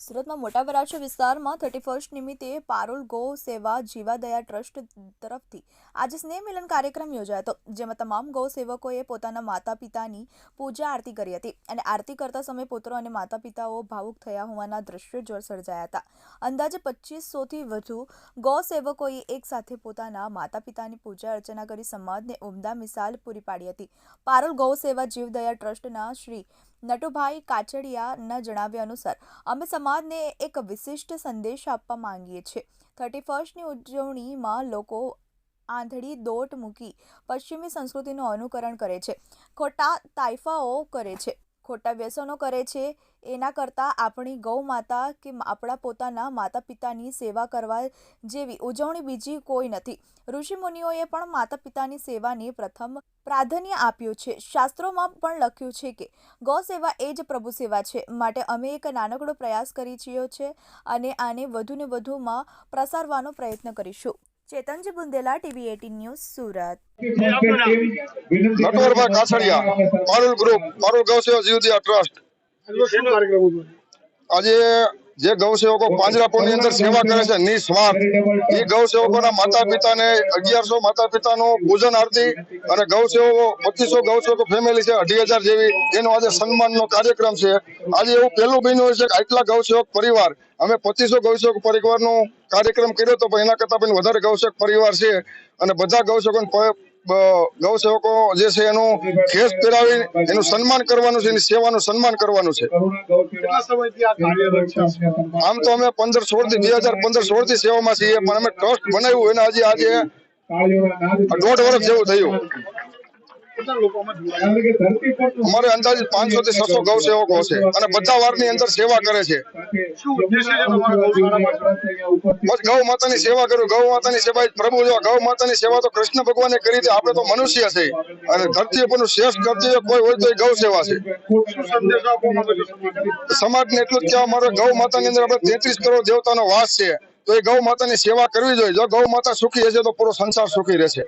સુરતમાં મોટા વરાછા વિસ્તારમાં થર્ટી ફર્સ્ટ નિમિત્તે પારોલ ગૌ સેવા જીવાદયા ટ્રસ્ટ તરફથી આજે સ્નેહ મિલન કાર્યક્રમ યોજાયો હતો, જેમાં તમામ ગૌ સેવકોએ પોતાના માતા પિતાની પૂજા આરતી કરી હતી અને આરતી કરતા સમયે પુત્રો અને માતા પિતાઓ ભાવુક થયા હોવાના દ્રશ્યો જોર સર્જાયા હતા. અંદાજે પચીસોથી વધુ ગૌ સેવકોએ એકસાથે પોતાના માતા પિતાની પૂજા અર્ચના કરી સમાજને ઉમદા મિસાલ પૂરી પાડી હતી. પારોલ ગૌ સેવા જીવદયા ટ્રસ્ટના શ્રી નટુભાઈ કાચડિયાના જણાવ્યા અનુસાર, અમે સમાજને એક વિશિષ્ટ સંદેશ આપવા માંગીએ છીએ. થર્ટી ફર્સ્ટની ઉજવણીમાં લોકો આંધળી દોટ મૂકી પશ્ચિમી સંસ્કૃતિનું અનુકરણ કરે છે. ખોટા તાઇફાઓ કરે છે. ખોટા વ્યસનો કરે છે, એના કરતાં આપણી ગૌ માતા કે આપણા પોતાના માતા પિતાની સેવા કરવા જેવી ઉજવણી બીજી કોઈ નથી. ઋષિમુનિઓએ પણ માતા પિતાની સેવાને પ્રથમ પ્રાધાન્ય આપ્યું છે. શાસ્ત્રોમાં પણ લખ્યું છે કે, ગૌ સેવા એ જ પ્રભુ સેવા છે. માટે અમે એક નાનકડો પ્રયાસ કરી છીએ અને આને વધુને વધુમાં પ્રસારવાનો પ્રયત્ન કરીશું. Chetanji Bundela TV eighteen news Surat Natwarbhai Kachhadiya Parul group Parul ગૌસેવા Jivdaya trust? આજે જે ગૌસેવકો પાંજરાપોળની અંદર સેવા કરે છે, નિસ્વાર્થ. એ ગૌસેવકોના માતા પિતાને અગિયારસો માતા પિતાનું પૂજન, આરતી અને ગૌસેવકો, પચીસો ગૌસેવકો ફેમિલી છે, અઢી હજાર જેવી. એનો આજે સન્માનનો કાર્યક્રમ છે. આજે એવું પહેલું બન્યું છે કે આટલા ગૌસેવક પરિવાર. અમે પચીસો ગૌસેવક પરિવારનો કાર્યક્રમ કર્યો તો એના કરતા પણ વધારે ગૌસેવક પરિવાર છે. અને બધા ગૌસેવકો ગૌસેવકો જે છે એનું ખેસ પહેરાવી એનું સન્માન કરવાનું છે એની સેવાનું સન્માન કરવાનું છે આમ તો અમે પંદર સોળથી બે હજાર પંદર સોળથી સેવામાં છીએ પણ અમે ટ્રસ્ટ બનાવ્યું એને હજી આજે દોઢ વર્ષ જેવું થયું? અમારે અંદાજે પાંચસો થી છસો ગૌ સેવકો છે. અને બધા વારની અંદર સેવા કરે છે. શું ઉદ્દેશ્ય છે બસ ગૌ માતાની સેવા કરું. ગૌ માતાની સેવા પ્રભુ જેવા ગૌ માતાની સેવા તો કૃષ્ણ ભગવાને કરી છે આપણે તો મનુષ્ય છે. અને ધરતી ઉપરનું શ્રેષ્ઠ ધરતી કોઈ હોય તો એ ગૌ સેવા છે. સમાજ? સમાજને એટલું જ કહેવા મારે ગૌ માતાની અંદર આપણે તેત્રીસ કરોડ દેવતાનો વાસ છે. તો એ ગૌ માતાની સેવા કરવી જોઈએ. જો ગૌ માતા સુખી હશે તો પૂરો સંસાર સુખી રહેશે.